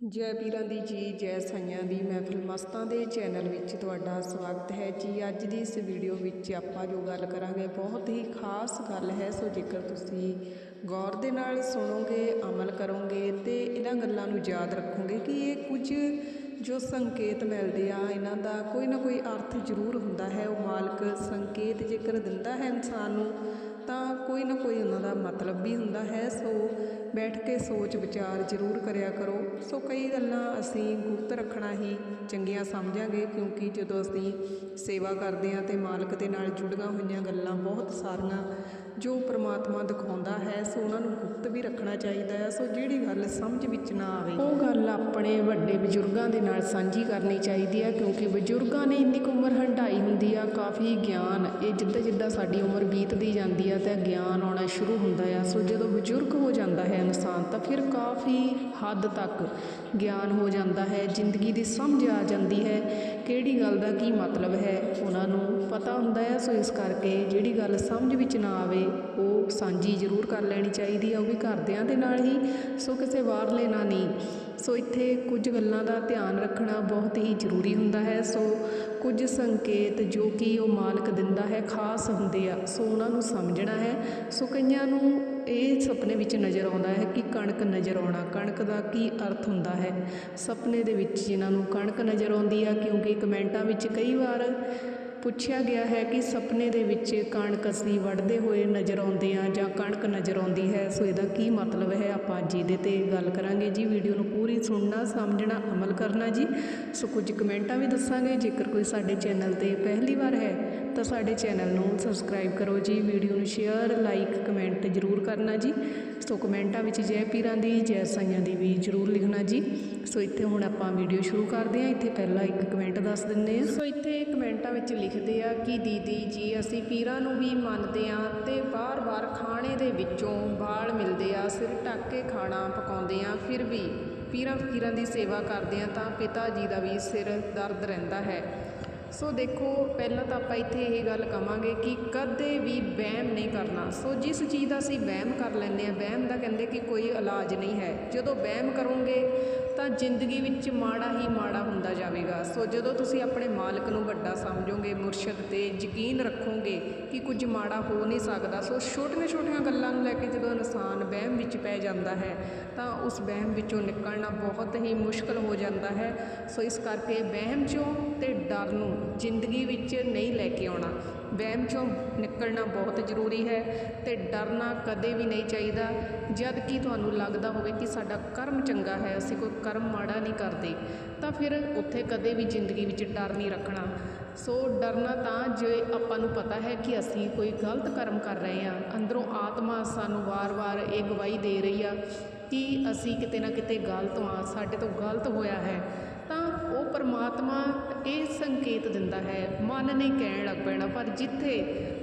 ਜੈ ਪੀਰਾਂ ਦੀ ਜੀ, ਜੈ ਸਾਈਆਂ ਦੀ ਮਹਿਫਿਲ ਮਸਤਾਂ ਦੇ ਚੈਨਲ ਵਿੱਚ ਤੁਹਾਡਾ ਸਵਾਗਤ ਹੈ ਜੀ। ਅੱਜ ਦੀ ਇਸ ਵੀਡੀਓ ਵਿੱਚ ਆਪਾਂ ਜੋ ਗੱਲ ਕਰਾਂਗੇ, ਬਹੁਤ ਹੀ ਖਾਸ ਗੱਲ ਹੈ। ਸੋ ਜੇਕਰ ਤੁਸੀਂ ਗੌਰ ਦੇ ਨਾਲ ਸੁਣੋਗੇ, ਅਮਲ ਕਰੋਗੇ ਤੇ ਇਹਨਾਂ ਗੱਲਾਂ ਨੂੰ ਯਾਦ ਰੱਖੋਗੇ ਕਿ ਇਹ ਕੁਝ ਜੋ ਸੰਕੇਤ ਮਿਲਦੇ ਆ, ਇਹਨਾਂ ਦਾ ਕੋਈ ਨਾ ਕੋਈ ਅਰਥ ਜ਼ਰੂਰ ਹੁੰਦਾ ਹੈ। ਉਹ ਮਾਲਕ ਸੰਕੇਤ ਜੇਕਰ ਦਿੰਦਾ ਹੈ ਇਨਸਾਨ ਨੂੰ, ਤਾਂ ਕੋਈ ਨਾ ਕੋਈ ਉਹਨਾਂ ਦਾ ਮਤਲਬ ਵੀ ਹੁੰਦਾ ਹੈ। ਸੋ ਬੈਠ ਕੇ ਸੋਚ ਵਿਚਾਰ ਜ਼ਰੂਰ ਕਰਿਆ ਕਰੋ। ਸੋ ਕਈ ਗੱਲਾਂ ਅਸੀਂ ਗੁਪਤ ਰੱਖਣਾ ਹੀ ਚੰਗੀਆਂ ਸਮਝਾਂਗੇ, ਕਿਉਂਕਿ ਜਦੋਂ ਅਸੀਂ ਸੇਵਾ ਕਰਦੇ ਹਾਂ ਤੇ ਮਾਲਕ ਦੇ ਨਾਲ ਜੁੜੀਆਂ ਹੋਈਆਂ ਗੱਲਾਂ ਬਹੁਤ ਸਾਰੀਆਂ ਜੋ ਪ੍ਰਮਾਤਮਾ ਦਿਖਾਉਂਦਾ ਹੈ, ਸੋ ਉਹਨਾਂ ਨੂੰ ਗੁਪਤ ਵੀ ਰੱਖਣਾ ਚਾਹੀਦਾ ਹੈ। ਸੋ ਜਿਹੜੀ ਗੱਲ ਸਮਝ ਵਿੱਚ ਨਾ ਆਵੇ, ਉਹ ਗੱਲ ਆਪਣੇ ਵੱਡੇ ਬਜ਼ੁਰਗਾਂ ਦੇ ਨਾਲ ਸਾਂਝੀ ਕਰਨੀ ਚਾਹੀਦੀ ਹੈ, ਕਿਉਂਕਿ ਬਜ਼ੁਰਗਾਂ ਨੇ ਇੰਨੀ ਕੁ ਉਮਰ ਹੰਢਾਈ ਹੁੰਦੀ ਆ ਕਾਫੀ ਗਿਆਨ, ਇਹ ਜਿੱਦਾਂ ਜਿੱਦਾਂ ਸਾਡੀ ਉਮਰ ਬੀਤਦੀ ਜਾਂਦੀ ਆ ਤਾਂ ਗਿਆਨ ਆਉਣਾ ਸ਼ੁਰੂ ਹੁੰਦਾ ਆ, ਸੋ ਜਦੋਂ ਬਜ਼ੁਰਗ ਹੋ ਜਾਂਦਾ ਹੈ ਇਨਸਾਨ, ਤਾਂ ਫਿਰ ਕਾਫੀ ਹੱਦ ਤੱਕ ਗਿਆਨ ਹੋ ਜਾਂਦਾ ਹੈ, ਜ਼ਿੰਦਗੀ ਦੀ ਸਮਝ ਆ ਜਾਂਦੀ ਹੈ ਕਿਹੜੀ ਗੱਲ ਦਾ ਕੀ ਮਤਲਬ ਹੈ, ਉਹਨਾਂ ਨੂੰ ਪਤਾ ਹੁੰਦਾ ਹੈ ਸੋ ਇਸ ਕਰਕੇ ਜਿਹੜੀ ਗੱਲ ਸਮਝ ਵਿੱਚ ਨਾ ਆਵੇ, ਉਹ ਸਾਂਝੀ ਜ਼ਰੂਰ ਕਰ ਲੈਣੀ ਚਾਹੀਦੀ ਹੈ ਉਹ ਵੀ ਘਰਦਿਆਂ ਦੇ ਨਾਲ ਹੀ, ਸੋ ਕਿਸੇ ਬਾਹਰਲੇ ਨਾਲ ਨਹੀਂ। ਸੋ ਇੱਥੇ ਕੁਝ ਗੱਲਾਂ ਦਾ ਧਿਆਨ ਰੱਖਣਾ ਬਹੁਤ ਹੀ ਜ਼ਰੂਰੀ ਹੁੰਦਾ ਹੈ। ਸੋ ਕੁਝ ਸੰਕੇਤ ਜੋ ਕਿ ਉਹ ਮਾਲਕ ਦਿੰਦਾ ਹੈ, ਖਾਸ ਹੁੰਦੇ ਆ, ਸੋ ਉਹਨਾਂ ਨੂੰ ਸਮਝਣਾ ਹੈ। ਸੋ ਕਈਆਂ ਨੂੰ ਇਹ ਸੁਪਨੇ ਵਿੱਚ ਨਜ਼ਰ ਆਉਂਦਾ ਹੈ ਕਿ ਕਣਕ ਨਜ਼ਰ ਆਉਣਾ, ਕਣਕ ਦਾ ਕੀ ਅਰਥ ਹੁੰਦਾ ਹੈ? ਸੁਪਨੇ ਦੇ ਵਿੱਚ ਜਿਨ੍ਹਾਂ ਨੂੰ ਕਣਕ ਨਜ਼ਰ ਆਉਂਦੀ ਆ, ਕਿਉਂਕਿ ਕਮੈਂਟਾਂ ਵਿੱਚ ਕਈ ਵਾਰ ਪੁੱਛਿਆ ਗਿਆ ਹੈ ਕਿ ਸੁਪਨੇ ਦੇ ਵਿੱਚ ਕਣਕ ਅਸੀਂ ਵੱਢਦੇ ਹੋਏ ਨਜ਼ਰ ਆਉਂਦੇ ਆ ਜਾਂ ਕਣਕ ਨਜ਼ਰ ਆਉਂਦੀ ਹੈ। ਸੋ ਇਹਦਾ ਕੀ ਮਤਲਬ ਹੈ? ਆਪਾਂ ਅੱਜ ਇਹਦੇ ਤੇ ਗੱਲ ਕਰਾਂਗੇ ਜੀ। ਵੀਡੀਓ ਨੂੰ ਪੂਰੀ ਸੁਣਨਾ, ਸਮਝਣਾ, ਅਮਲ ਕਰਨਾ ਜੀ। ਸੋ ਕੁਝ ਕਮੈਂਟਾਂ ਵੀ ਦੱਸਾਂਗੇ। ਜੇਕਰ ਕੋਈ ਸਾਡੇ ਚੈਨਲ ਤੇ ਪਹਿਲੀ ਵਾਰ ਹੈ, ਤਾਂ ਸਾਡੇ ਚੈਨਲ ਨੂੰ ਸਬਸਕ੍ਰਾਈਬ ਕਰੋ ਜੀ। ਵੀਡੀਓ ਨੂੰ ਸ਼ੇਅਰ, ਲਾਈਕ, ਕਮੈਂਟ ਜ਼ਰੂਰ ਕਰਨਾ ਜੀ। ਸੋ ਕਮੈਂਟਾਂ ਵਿੱਚ ਜੈ ਪੀਰਾਂ ਦੀ, ਜੈ ਸਾਈਆਂ ਦੀ ਵੀ ਜ਼ਰੂਰ ਲਿਖਣਾ ਜੀ। ਸੋ ਇੱਥੇ ਹੁਣ ਆਪਾਂ ਵੀਡੀਓ ਸ਼ੁਰੂ ਕਰਦੇ ਹਾਂ। ਇੱਥੇ ਪਹਿਲਾਂ ਇੱਕ ਕਮੈਂਟ ਦੱਸ ਦਿੰਦੇ ਹਾਂ। ਸੋ ਇੱਥੇ ਕਮੈਂਟਾਂ ਵਿੱਚ ਲਿਖਦੇ ਆ ਕਿ ਦੀਦੀ ਜੀ, ਅਸੀਂ ਪੀਰਾਂ ਨੂੰ ਵੀ ਮੰਨਦੇ ਆ ਤੇ ਬਾਰ-ਬਾਰ ਖਾਣੇ ਦੇ ਵਿੱਚੋਂ ਵਾਲ ਮਿਲਦੇ ਆ, ਸਿਰ ਢੱਕ ਕੇ ਖਾਣਾ ਪਕਾਉਂਦੇ ਆ ਫਿਰ ਵੀ ਪੀਰਾਂ ਫਕੀਰਾਂ ਦੀ ਸੇਵਾ ਕਰਦੇ ਆ ਤਾਂ ਪਿਤਾ ਜੀ ਦਾ ਵੀ ਸਿਰ ਦਰਦ ਰਹਿੰਦਾ ਹੈ। ਸੋ ਦੇਖੋ, ਪਹਿਲਾਂ ਤਾਂ ਆਪਾਂ ਇੱਥੇ ਇਹ ਗੱਲ ਕਵਾਂਗੇ ਕਿ ਕਦੇ ਵੀ ਵਹਿਮ ਨਹੀਂ ਕਰਨਾ। ਸੋ ਜਿਸ ਚੀਜ਼ ਦਾ ਅਸੀਂ ਵਹਿਮ ਕਰ ਲੈਂਦੇ ਆ ਵਹਿਮ ਦਾ ਕਹਿੰਦੇ ਕਿ ਕੋਈ ਇਲਾਜ ਨਹੀਂ ਹੈ। ਜਦੋਂ ਵਹਿਮ ਕਰੋਗੇ ਤਾਂ ਜ਼ਿੰਦਗੀ ਵਿੱਚ ਮਾੜਾ ਹੀ ਮਾੜਾ ਹੁੰਦਾ ਜਾਵੇਗਾ। ਸੋ ਜਦੋਂ ਤੁਸੀਂ ਆਪਣੇ ਮਾਲਕ ਨੂੰ ਵੱਡਾ ਸਮਝੋਗੇ, ਮੁਰਸ਼ਿਦ ਤੇ ਯਕੀਨ ਰੱਖੋਗੇ ਕਿ ਕੁਝ ਮਾੜਾ ਹੋ ਨਹੀਂ ਸਕਦਾ, ਸੋ ਛੋਟੀਆਂ-ਛੋਟੀਆਂ ਗੱਲਾਂ ਨੂੰ ਲੈ ਕੇ ਜਦੋਂ ਇਨਸਾਨ ਵਹਿਮ ਵਿੱਚ ਪੈ ਜਾਂਦਾ ਹੈ, ਤਾਂ ਉਸ ਵਹਿਮ ਵਿੱਚੋਂ ਨਿਕਲਣਾ ਬਹੁਤ ਹੀ ਮੁਸ਼ਕਲ ਹੋ ਜਾਂਦਾ ਹੈ। ਸੋ ਇਸ ਕਰਕੇ ਵਹਿਮ ਚੋਂ ਤੇ ਡਰ ਨੂੰ ਜ਼ਿੰਦਗੀ ਵਿੱਚ ਨਹੀਂ ਲੈ ਕੇ ਆਉਣਾ। ਵਹਿਮ ਚੋਂ ਨਿਕਲਣਾ ਬਹੁਤ ਜ਼ਰੂਰੀ ਹੈ ਤੇ ਡਰਨਾ ਕਦੇ ਵੀ ਨਹੀਂ ਚਾਹੀਦਾ। ਜਦ ਕਿ ਤੁਹਾਨੂੰ ਲੱਗਦਾ ਹੋਵੇ ਕਿ ਸਾਡਾ ਕਰਮ ਚੰਗਾ ਹੈ, ਅਸੀਂ ਕੋਈ ਕਰਮ ਮਾੜਾ ਨਹੀਂ ਕਰਦੇ, ਤਾਂ ਫਿਰ ਉੱਥੇ ਕਦੇ ਵੀ ਜ਼ਿੰਦਗੀ ਵਿੱਚ ਡਰ ਨਹੀਂ ਰੱਖਣਾ। ਸੋ ਡਰਨਾ ਤਾਂ ਜੇ ਆਪਾਂ ਨੂੰ ਪਤਾ ਹੈ ਕਿ ਅਸੀਂ ਕੋਈ ਗਲਤ ਕਰਮ ਕਰ ਰਹੇ ਹਾਂ, ਅੰਦਰੋਂ ਆਤਮਾ ਸਾਨੂੰ ਵਾਰ-ਵਾਰ ਇਹ ਗਵਾਹੀ ਦੇ ਰਹੀ ਆ ਕਿ ਅਸੀਂ ਕਿਤੇ ਨਾ ਕਿਤੇ ਗਲਤ ਹਾਂ, ਸਾਡੇ ਤੋਂ ਗਲਤ ਹੋਇਆ ਹੈ, ਤਾਂ ਉਹ ਪਰਮਾਤਮਾ ਇਹ ਸੰਕੇਤ ਦਿੰਦਾ ਹੈ, ਮਨ ਨੇ ਕਹਿਣ ਲੱਗ ਪੈਣਾ, ਪਰ ਜਿੱਥੇ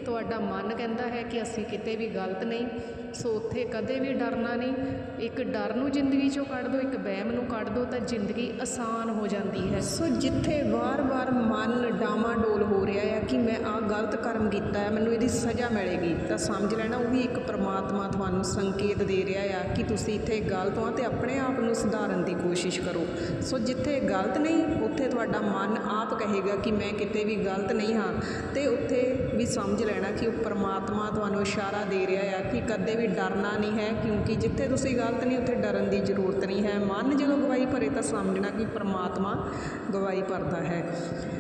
ਤੁਹਾਡਾ ਮਨ ਕਹਿੰਦਾ ਹੈ ਕਿ ਅਸੀਂ ਕਿਤੇ ਵੀ ਗਲਤ ਨਹੀਂ, ਸੋ ਉੱਥੇ ਕਦੇ ਵੀ ਡਰਨਾ ਨਹੀਂ। ਇੱਕ ਡਰ ਨੂੰ ਜ਼ਿੰਦਗੀ ਚੋਂ ਕੱਢ ਦਿਓ ਇੱਕ ਵਹਿਮ ਨੂੰ ਕੱਢ ਦਿਓ ਤਾਂ ਜ਼ਿੰਦਗੀ ਆਸਾਨ ਹੋ ਜਾਂਦੀ ਹੈ। ਸੋ ਜਿੱਥੇ ਵਾਰ-ਵਾਰ ਮਨ ਡਾਮਾਡੋਲ ਹੋ ਰਿਹਾ ਹੈ ਕਿ ਮੈਂ ਆਹ ਗਲਤ ਕਰਮ ਕੀਤਾ ਹੈ, ਮੈਨੂੰ ਇਹਦੀ ਸਜ਼ਾ ਮਿਲੇਗੀ, ਤਾਂ ਸਮਝ ਲੈਣਾ ਉਹ ਵੀ ਇੱਕ ਪ੍ਰਮਾਤਮਾ ਤੁਹਾਨੂੰ ਸੰਕੇਤ ਦੇ ਰਿਹਾ ਆ ਕਿ ਤੁਸੀਂ ਇੱਥੇ ਗਲਤ ਹੋ ਤੇ ਆਪਣੇ ਆਪ ਨੂੰ ਸੁਧਾਰਨ ਦੀ ਕੋਸ਼ਿਸ਼ ਕਰੋ। ਸੋ ਜਿੱਥੇ ਗਲਤ ਨਹੀਂ, ਉੱਥੇ ਤੁਹਾਡਾ ਮਨ ਆਪ ਕਹੇਗਾ ਕਿ ਮੈਂ ਕਿਤੇ ਵੀ ਗਲਤ ਨਹੀਂ ਹਾਂ, ਤੇ ਉੱਥੇ ਵੀ ਸਮਝ ਲੈਣਾ ਕਿ ਉਹ ਪਰਮਾਤਮਾ ਤੁਹਾਨੂੰ ਇਸ਼ਾਰਾ ਦੇ ਰਿਹਾ ਆ ਕਿ ਕਦੇ ਵੀ ਡਰਨਾ ਨਹੀਂ ਹੈ, ਕਿਉਂਕਿ ਜਿੱਥੇ ਤੁਸੀਂ ਗਲਤ ਨਹੀਂ, ਉੱਥੇ ਡਰਨ ਦੀ ਜ਼ਰੂਰਤ ਨਹੀਂ ਹੈ। ਮਨ ਜਦੋਂ ਗਵਾਹੀ ਭਰੇ ਤਾਂ ਸਮਝਣਾ ਕਿ ਪਰਮਾਤਮਾ ਗਵਾਹੀ ਭਰਦਾ ਹੈ।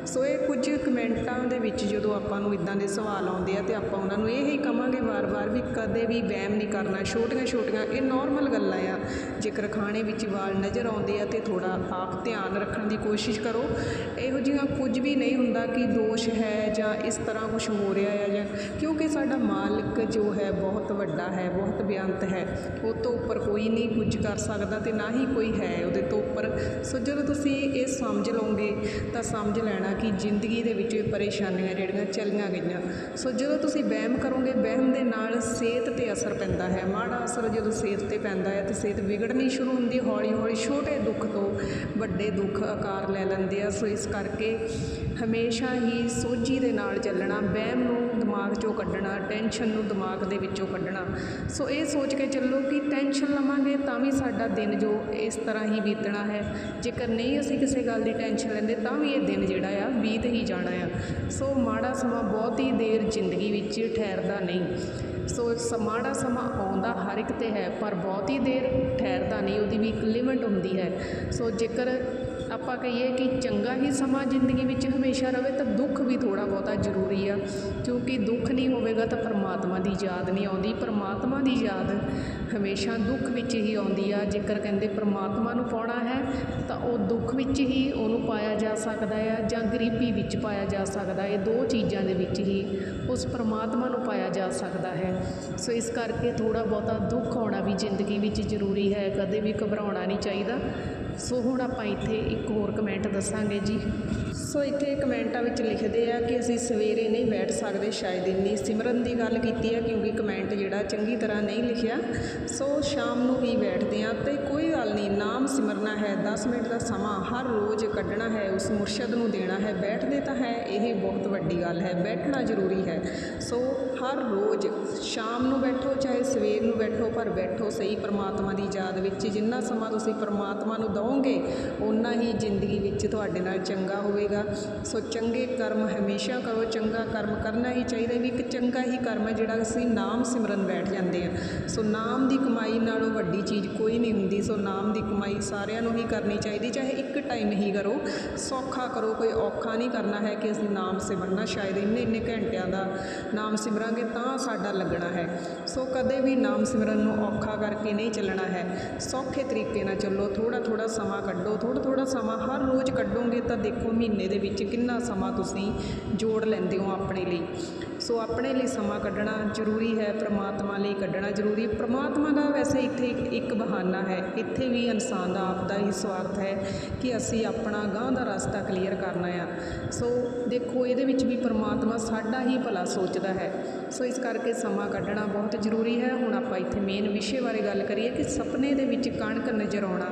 ਸੋ ਇਹ ਕੁਝ ਕਮੈਂਟਾਂ ਦੇ ਵਿੱਚ ਜਦੋਂ ਆਪਾਂ ਨੂੰ ਇਦਾਂ ਦੇ ਸਵਾਲ ਆਉਂਦੇ ਆ ਤੇ ਆਪਾਂ ਉਹਨਾਂ ਨੂੰ ਇਹ ਹੀ ਕਵਾਂਗੇ ਵਾਰ-ਵਾਰ ਵੀ ਕਦੇ ਵੀ ਵਹਿਮ ਨਹੀਂ ਕਰਨਾ। ਛੋਟੀਆਂ-ਛੋਟੀਆਂ ਇਹ ਨਾਰਮਲ ਗੱਲਾਂ ਆ। ਜੇਕਰ ਖਾਣੇ ਵਿੱਚ ਵਾਲ ਨਜ਼ਰ ਆਉਂਦੇ ਆ ਤੇ ਥੋੜਾ ਆਪ ਧਿਆਨ ਰੱਖਣ ਦੀ ਕੋਸ਼ਿਸ਼ ਕਰੋ। ਇਹੋ ਜਿਹੀਆਂ ਕੁਝ ਵੀ ਨਹੀਂ ਹੁੰਦਾ ਕਿ ਦੋਸ਼ ਹੈ ਜਾਂ ਇਸ ਤਰ੍ਹਾਂ ਕੁਝ ਹੋ ਰਿਹਾ ਹੈ ਜਾਂ ਕਿਉਂਕਿ ਸਾਡਾ ਮਾਲਕ ਜੋ ਹੈ ਬਹੁਤ ਵੱਡਾ ਹੈ, ਬਹੁਤ ਬੇਅੰਤ ਹੈ। ਉਹ ਤੋਂ ਉੱਪਰ ਕੋਈ ਨਹੀਂ ਕੁਝ ਕਰ ਸਕਦਾ ਤੇ ਨਾ ਹੀ ਕੋਈ ਹੈ ਉਹਦੇ ਤੋਂ ਉੱਪਰ। ਸੋ ਜਦੋਂ ਤੁਸੀਂ ਇਹ ਸਮਝ ਲਓਗੇ ਤਾਂ ਸਮਝ ਲੈਣਾ ਕਿ ਜ਼ਿੰਦਗੀ ਦੇ ਵਿੱਚ ਇਹ ਪਰੇਸ਼ਾਨੀਆਂ ਜਿਹੜੀਆਂ ਚੱਲੀਆਂ ਗਈਆਂ। ਸੋ ਜਦੋਂ ਤੁਸੀਂ ਵਹਿਮ ਕਰੋਗੇ, ਵਹਿਮ ਦੇ ਨਾਲ ਸਿਹਤ ਤੇ ਅਸਰ ਪੈਂਦਾ ਹੈ। ਮਾੜਾ ਅਸਰ ਜਦੋਂ ਸਿਹਤ ਤੇ ਪੈਂਦਾ ਹੈ ਤੇ ਸਿਹਤ ਵਿਗੜਨੀ ਸ਼ੁਰੂ ਹੁੰਦੀ ਹੌਲੀ ਹੌਲੀ ਛੋਟੇ ਦੁੱਖ ਤੋਂ ਵੱਡੇ ਦੁੱਖ ਆਕਾਰ ਲੈ ਲੈਂਦੇ ਆ। ਸੋ ਇਸ ਕਰਕੇ ਹਮੇਸ਼ਾ ਹੀ ਸੋਝੀ ਦੇ ਨਾਲ ਚੱਲਣਾ, ਵਹਿਮ ਨੂੰ ਦਿਮਾਗ 'ਚੋਂ ਕੱਢਣਾ ਟੈਨਸ਼ਨ ਨੂੰ ਦਿਮਾਗ ਦੇ ਵਿੱਚੋਂ ਕੱਢਣਾ। ਸੋ ਇਹ ਸੋਚ ਕੇ ਚੱਲੋ ਕਿ ਟੈਨਸ਼ਨ ਲਵਾਂਗੇ ਤਾਂ ਵੀ ਸਾਡਾ ਦਿਨ ਜੋ ਇਸ ਤਰ੍ਹਾਂ ਹੀ ਬੀਤਣਾ ਹੈ। ਜੇਕਰ ਨਹੀਂ ਅਸੀਂ ਕਿਸੇ ਗੱਲ ਦੀ ਟੈਨਸ਼ਨ ਲੈਂਦੇ ਤਾਂ ਵੀ ਇਹ ਦਿਨ ਜਿਹੜਾ ਆ ਬੀਤ ਹੀ ਜਾਣਾ ਆ। ਸੋ ਮਾੜਾ ਸਮਾਂ ਬਹੁਤ ਹੀ ਦੇਰ ਜ਼ਿੰਦਗੀ ਵਿੱਚ ਠਹਿਰਦਾ ਨਹੀਂ। ਸੋ ਸ ਮਾੜਾ ਸਮਾਂ ਆਉਂਦਾ ਹਰ ਇੱਕ ਤੇ ਹੈ, ਪਰ ਬਹੁਤ ਹੀ ਦੇਰ ਠਹਿਰਦਾ ਨਹੀਂ, ਉਹਦੀ ਵੀ ਇੱਕ ਲਿਮਟ ਹੁੰਦੀ ਹੈ। ਸੋ ਜੇਕਰ ਆਪਾਂ ਕਹੀਏ ਕਿ ਚੰਗਾ ਹੀ ਸਮਾਂ ਜ਼ਿੰਦਗੀ ਵਿੱਚ ਹਮੇਸ਼ਾ ਰਵੇ ਤਾਂ ਦੁੱਖ ਵੀ ਥੋੜਾ ਬਹੁਤਾ ਜ਼ਰੂਰੀ ਆ। ਕਿਉਂਕਿ ਦੁੱਖ ਨਹੀਂ ਹੋਵੇਗਾ ਤਾਂ ਪਰਮਾਤਮਾ ਦੀ ਯਾਦ ਨਹੀਂ ਆਉਂਦੀ। ਪਰਮਾਤਮਾ ਦੀ ਯਾਦ ਹਮੇਸ਼ਾ ਦੁੱਖ ਵਿੱਚ ਹੀ ਆਉਂਦੀ ਆ। ਜੇਕਰ ਕਹਿੰਦੇ ਪਰਮਾਤਮਾ ਨੂੰ ਪਾਉਣਾ ਹੈ, ਤਾਂ ਉਹ ਦੁੱਖ ਵਿੱਚ ਹੀ ਉਹਨੂੰ ਪਾਇਆ ਜਾ ਸਕਦਾ ਆ ਜਾਂ ਗਰੀਬੀ ਵਿੱਚ ਪਾਇਆ ਜਾ ਸਕਦਾ। ਇਹ ਦੋ ਚੀਜ਼ਾਂ ਦੇ ਵਿੱਚ ਹੀ ਉਸ ਪਰਮਾਤਮਾ ਨੂੰ ਪਾਇਆ ਜਾ ਸਕਦਾ ਹੈ। ਸੋ ਇਸ ਕਰਕੇ ਥੋੜਾ ਬਹੁਤਾ ਦੁੱਖ ਆਉਣਾ ਵੀ ਜ਼ਿੰਦਗੀ ਵਿੱਚ ਜ਼ਰੂਰੀ ਹੈ। ਕਦੇ ਵੀ ਘਬਰਾਉਣਾ ਨਹੀਂ ਚਾਹੀਦਾ। ਸੋ ਹੁਣ ਆਪਾਂ ਇੱਥੇ ਇੱਕ ਹੋਰ ਕਮੈਂਟ ਦੱਸਾਂਗੇ ਜੀ। ਸੋ ਇੱਥੇ ਕਮੈਂਟਾਂ ਵਿੱਚ ਲਿਖਦੇ ਆ ਕਿ ਅਸੀਂ ਸਵੇਰੇ ਨਹੀਂ ਬੈਠ ਸਕਦੇ, ਸ਼ਾਇਦ ਇੰਨੀ ਸਿਮਰਨ ਦੀ ਗੱਲ ਕੀਤੀ ਹੈ ਕਿਉਂਕਿ ਕਮੈਂਟ ਜਿਹੜਾ ਚੰਗੀ ਤਰ੍ਹਾਂ ਨਹੀਂ ਲਿਖਿਆ। ਸੋ ਸ਼ਾਮ ਨੂੰ ਵੀ ਬੈਠਦੇ ਆ ਤੇ ਕੋਈ ਗੱਲ ਨਹੀਂ, ਨਾਮ ਸਿਮਰਨਾ ਹੈ 10 ਮਿੰਟ ਦਾ ਸਮਾਂ ਹਰ ਰੋਜ਼ ਕੱਢਣਾ ਹੈ, ਉਸ ਮੁਰਸ਼ਦ ਨੂੰ ਦੇਣਾ ਹੈ, ਬੈਠਦੇ ਤਾਂ ਹੈ, ਇਹ ਬਹੁਤ ਵੱਡੀ ਗੱਲ ਹੈ, ਬੈਠਣਾ ਜ਼ਰੂਰੀ ਹੈ। ਸੋ ਹਰ ਰੋਜ਼ ਸ਼ਾਮ ਨੂੰ ਬੈਠੋ, ਚਾਹੇ ਸਵੇਰ ਨੂੰ ਬੈਠੋ, ਪਰ ਬੈਠੋ ਸਹੀ ਪਰਮਾਤਮਾ ਦੀ ਯਾਦ ਵਿੱਚ, ਜਿੰਨਾ ਸਮਾਂ ਤੁਸੀਂ ਪਰਮਾਤਮਾ ਨੂੰ ਦੋ ਦਿਓਗੇ ਓਨਾ ਹੀ ਜ਼ਿੰਦਗੀ ਵਿੱਚ ਤੁਹਾਡੇ ਨਾਲ ਚੰਗਾ ਹੋਵੇਗਾ। ਸੋ ਚੰਗੇ ਕਰਮ ਹਮੇਸ਼ਾ ਕਰੋ, ਚੰਗਾ ਕਰਮ ਕਰਨਾ ਹੀ ਚਾਹੀਦਾ ਵੀ ਇੱਕ ਚੰਗਾ ਹੀ ਕਰਮ ਹੈ ਜਿਹੜਾ ਅਸੀਂ ਨਾਮ ਸਿਮਰਨ ਬੈਠ ਜਾਂਦੇ ਆ ਸੋ ਨਾਮ ਦੀ ਕਮਾਈ ਨਾਲੋਂ ਵੱਡੀ ਚੀਜ਼ ਕੋਈ ਨਹੀਂ ਹੁੰਦੀ। ਸੋ ਨਾਮ ਦੀ ਕਮਾਈ ਸਾਰਿਆਂ ਨੂੰ ਹੀ ਕਰਨੀ ਚਾਹੀਦੀ। ਚਾਹੇ ਇੱਕ ਟਾਈਮ ਹੀ ਕਰੋ, ਸੌਖਾ ਕਰੋ, ਕੋਈ ਔਖਾ ਨਹੀਂ ਕਰਨਾ ਹੈ ਕਿ ਅਸੀਂ ਨਾਮ ਸਿਮਰਨਾ, ਸ਼ਾਇਦ ਇੰਨੇ ਇੰਨੇ ਘੰਟਿਆਂ ਦਾ ਨਾਮ ਸਿਮਰਾਂਗੇ ਤਾਂ ਸਾਡਾ ਲੱਗਣਾ ਹੈ। ਸੋ ਕਦੇ ਵੀ ਨਾਮ ਸਿਮਰਨ ਨੂੰ ਔਖਾ ਕਰਕੇ ਨਹੀਂ ਚੱਲਣਾ ਹੈ। ਸੌਖੇ ਤਰੀਕੇ ਨਾਲ ਚੱਲੋ ਥੋੜਾ ਥੋੜਾ ਸਮਾਂ ਕੱਢੋ ਥੋੜਾ ਥੋੜਾ ਸਮਾਂ ਹਰ ਰੋਜ਼ ਕੱਢੋਗੇ ਤਾਂ ਦੇਖੋ ਮਹੀਨੇ ਦੇ ਵਿੱਚ ਕਿੰਨਾ ਸਮਾਂ ਤੁਸੀਂ ਜੋੜ ਲੈਂਦੇ ਹੋ ਆਪਣੇ ਲਈ। ਸੋ ਆਪਣੇ ਲਈ ਸਮਾਂ ਕੱਢਣਾ ਜ਼ਰੂਰੀ ਹੈ, ਪ੍ਰਮਾਤਮਾ ਲਈ ਕੱਢਣਾ ਜ਼ਰੂਰੀ ਹੈ। ਪ੍ਰਮਾਤਮਾ ਦਾ ਵੈਸੇ ਇੱਥੇ ਇੱਕ- ਇੱਕ ਬਹਾਨਾ ਹੈ, ਇੱਥੇ ਵੀ ਇਨਸਾਨ ਦਾ ਆਪ ਦਾ ਹੀ ਸਵਾਰਥ ਹੈ ਕਿ ਅਸੀਂ ਆਪਣਾ ਗਾਂਹ ਦਾ ਰਸਤਾ ਕਲੀਅਰ ਕਰਨਾ ਆ। ਸੋ ਦੇਖੋ, ਇਹਦੇ ਵਿੱਚ ਵੀ ਪ੍ਰਮਾਤਮਾ ਸਾਡਾ ਹੀ ਭਲਾ ਸੋਚਦਾ ਹੈ। ਸੋ ਇਸ ਕਰਕੇ ਸਮਾਂ ਕੱਢਣਾ ਬਹੁਤ ਜ਼ਰੂਰੀ ਹੈ। ਹੁਣ ਆਪਾਂ ਇੱਥੇ ਮੇਨ ਵਿਸ਼ੇ ਬਾਰੇ ਗੱਲ ਕਰੀਏ ਕਿ ਸੁਪਨੇ ਦੇ ਵਿੱਚ ਕਣਕ ਨਜ਼ਰ ਆਉਣਾ।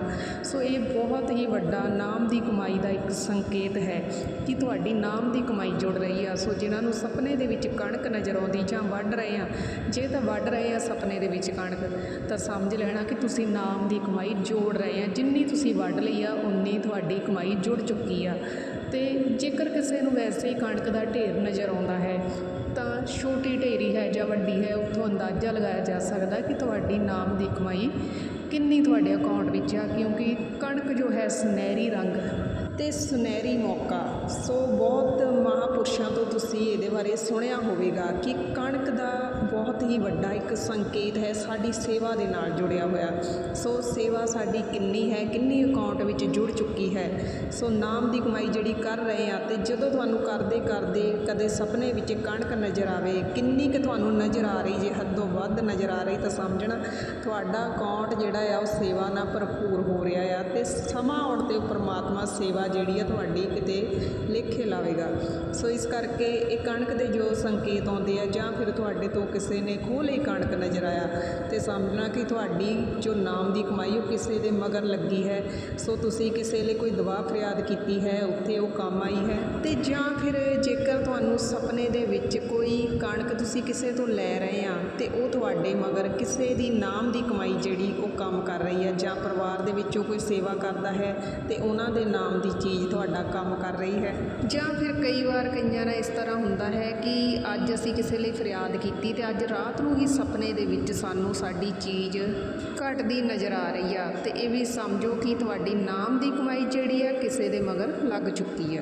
ਸੋ ਇਹ ਬਹੁਤ ਹੀ ਵੱਡਾ ਨਾਮ ਦੀ ਕਮਾਈ ਦਾ ਇੱਕ ਸੰਕੇਤ ਹੈ ਕਿ ਤੁਹਾਡੀ ਨਾਮ ਦੀ ਕਮਾਈ ਜੁੜ ਰਹੀ ਆ। ਸੋ ਜਿਨ੍ਹਾਂ ਨੂੰ ਸੁਪਨੇ ਦੇ ਵਿੱਚ ਕਣਕ ਨਜ਼ਰ ਆਉਂਦੀ ਜਾਂ ਵੱਢ ਰਹੇ ਆ, ਜੇ ਤਾਂ ਵੱਢ ਰਹੇ ਆ ਸੁਪਨੇ ਦੇ ਵਿੱਚ ਕਣਕ, ਤਾਂ ਸਮਝ ਲੈਣਾ ਕਿ ਤੁਸੀਂ ਨਾਮ ਦੀ ਕਮਾਈ ਜੋੜ ਰਹੇ ਆ। ਜਿੰਨੀ ਤੁਸੀਂ ਵੱਢ ਲਈ ਆ, ਉਨੀ ਤੁਹਾਡੀ ਕਮਾਈ ਜੁੜ ਚੁੱਕੀ ਆ। ਤੇ ਜੇਕਰ ਕਿਸੇ ਨੂੰ ਵੈਸੇ ਹੀ ਕਣਕ ਦਾ ਢੇਰ ਨਜ਼ਰ ਆਉਂਦਾ ਹੈ, ਤਾਂ ਛੋਟੀ ਢੇਰੀ ਹੈ ਜਾਂ ਵੱਡੀ ਹੈ, ਉੱਥੋਂ ਅੰਦਾਜ਼ਾ ਲਗਾਇਆ ਜਾ ਸਕਦਾ ਕਿ ਤੁਹਾਡੀ ਨਾਮ ਦੀ ਕਮਾਈ ਕਿੰਨੀ ਤੁਹਾਡੇ ਅਕਾਊਂਟ ਵਿੱਚ ਆ? ਕਿਉਂਕਿ ਕਣਕ ਜੋ ਹੈ ਸੁਨਹਿਰੀ ਰੰਗ ਅਤੇ ਸੁਨਹਿਰੀ ਮੌਕਾ। ਸੋ ਬਹੁਤ ਮਹਾਪੁਰਸ਼ਾਂ ਤੋਂ ਤੁਸੀਂ ਇਹਦੇ ਬਾਰੇ ਸੁਣਿਆ ਹੋਵੇਗਾ ਕਿ ਕਣਕ ਦਾ ਬਹੁਤ ਹੀ ਵੱਡਾ ਇੱਕ ਸੰਕੇਤ ਹੈ, ਸਾਡੀ ਸੇਵਾ ਦੇ ਨਾਲ ਜੁੜਿਆ ਹੋਇਆ। ਸੋ ਸੇਵਾ ਸਾਡੀ ਕਿੰਨੀ ਹੈ, ਕਿੰਨੀ ਅਕਾਊਂਟ ਵਿੱਚ ਜੁੜ ਚੁੱਕੀ ਹੈ। ਸੋ ਨਾਮ ਦੀ ਕਮਾਈ ਜਿਹੜੀ ਕਰ ਰਹੇ ਆ ਤੇ ਜਦੋਂ ਤੁਹਾਨੂੰ ਕਰਦੇ ਕਰਦੇ ਕਦੇ ਸੁਪਨੇ ਵਿੱਚ ਕਣਕ ਨਜ਼ਰ ਆਵੇ, ਕਿੰਨੀ ਕਿ ਤੁਹਾਨੂੰ ਨਜ਼ਰ ਆ ਰਹੀ ਜੇ ਹੱਦੋਂ ਵੱਧ ਨਜ਼ਰ ਆ ਰਹੀ ਤਾਂ ਸਮਝਣਾ, ਤੁਹਾਡਾ ਅਕਾਊਂਟ ਜਿਹੜਾ ਆ ਉਹ ਸੇਵਾ ਨਾਲ ਭਰਪੂਰ ਹੋ ਰਿਹਾ ਆ ਤੇ ਸਮਾਂ ਆਉਣ ਤੇ ਪਰਮਾਤਮਾ ਸੇਵਾ ਜਿਹੜੀ ਆ ਤੁਹਾਡੀ ਕਿਤੇ ਲੇਖੇ ਲਾਵੇਗਾ। ਸੋ ਇਸ ਕਰਕੇ ਇਹ ਕਣਕ ਦੇ ਜੋ ਸੰਕੇਤ ਆਉਂਦੇ ਆ, ਜਾਂ ਫਿਰ ਤੁਹਾਡੇ ਤੋਂ ਕਿਸੇ ਨੇ ਖੋਹ ਲਈ ਕਣਕ ਨਜ਼ਰ ਆਇਆ, ਤੇ ਸਮਝਣਾ ਕਿ ਤੁਹਾਡੀ ਜੋ ਨਾਮ ਦੀ ਕਮਾਈ ਉਹ ਕਿਸੇ ਦੇ ਮਗਰ ਲੱਗੀ ਹੈ। ਸੋ ਤੁਸੀਂ ਕਿਸੇ ਲਈ ਕੋਈ ਦਵਾ ਫਰਿਆਦ ਕੀਤੀ ਹੈ, ਉੱਥੇ ਉਹ ਕੰਮ ਆਈ ਹੈ? ਤੇ ਜਾਂ ਫਿਰ ਜੇਕਰ ਤੁਹਾਨੂੰ ਸੁਪਨੇ ਦੇ ਵਿੱਚ ਕੋਈ ਕਣਕ ਤੁਸੀਂ ਕਿਸੇ ਤੋਂ ਲੈ ਰਹੇ ਆ, ਤੇ ਉਹ ਤੁਹਾਡੇ ਮਗਰ ਕਿਸੇ ਦੀ ਨਾਮ ਦੀ ਕਮਾਈ ਜਿਹੜੀ ਉਹ ਕੰਮ ਕਰ ਰਹੀ ਹੈ, ਜਾਂ ਪਰਿਵਾਰ ਦੇ ਵਿੱਚੋਂ ਕੋਈ ਸੇਵਾ ਕਰਦਾ ਹੈ, ਤੇ ਉਹਨਾਂ ਦੇ ਨਾਮ ਦੀ ਚੀਜ਼ ਤੁਹਾਡਾ ਕੰਮ ਕਰ ਰਹੀ ਹੈ ਜਾਂ ਫਿਰ ਕਈ ਵਾਰ ਕਈਆਂ ਨਾਲ ਇਸ ਤਰ੍ਹਾਂ ਹੁੰਦਾ ਹੈ ਕਿ ਅੱਜ ਅਸੀਂ ਕਿਸੇ ਲਈ ਫਰਿਆਦ ਕੀਤੀ ਤੇ ਅੱਜ ਰਾਤ ਨੂੰ ਹੀ ਸੁਪਨੇ ਦੇ ਵਿੱਚ ਸਾਨੂੰ ਸਾਡੀ ਚੀਜ਼ ਘਟਦੀ ਨਜ਼ਰ ਆ ਰਹੀ ਆ ਤੇ ਇਹ ਵੀ ਸਮਝੋ ਕਿ ਤੁਹਾਡੀ ਨਾਮ ਦੀ ਕਮਾਈ ਜਿਹੜੀ ਆ ਕਿਸੇ ਦੇ ਮਗਰ ਲੱਗ ਚੁੱਕੀ ਆ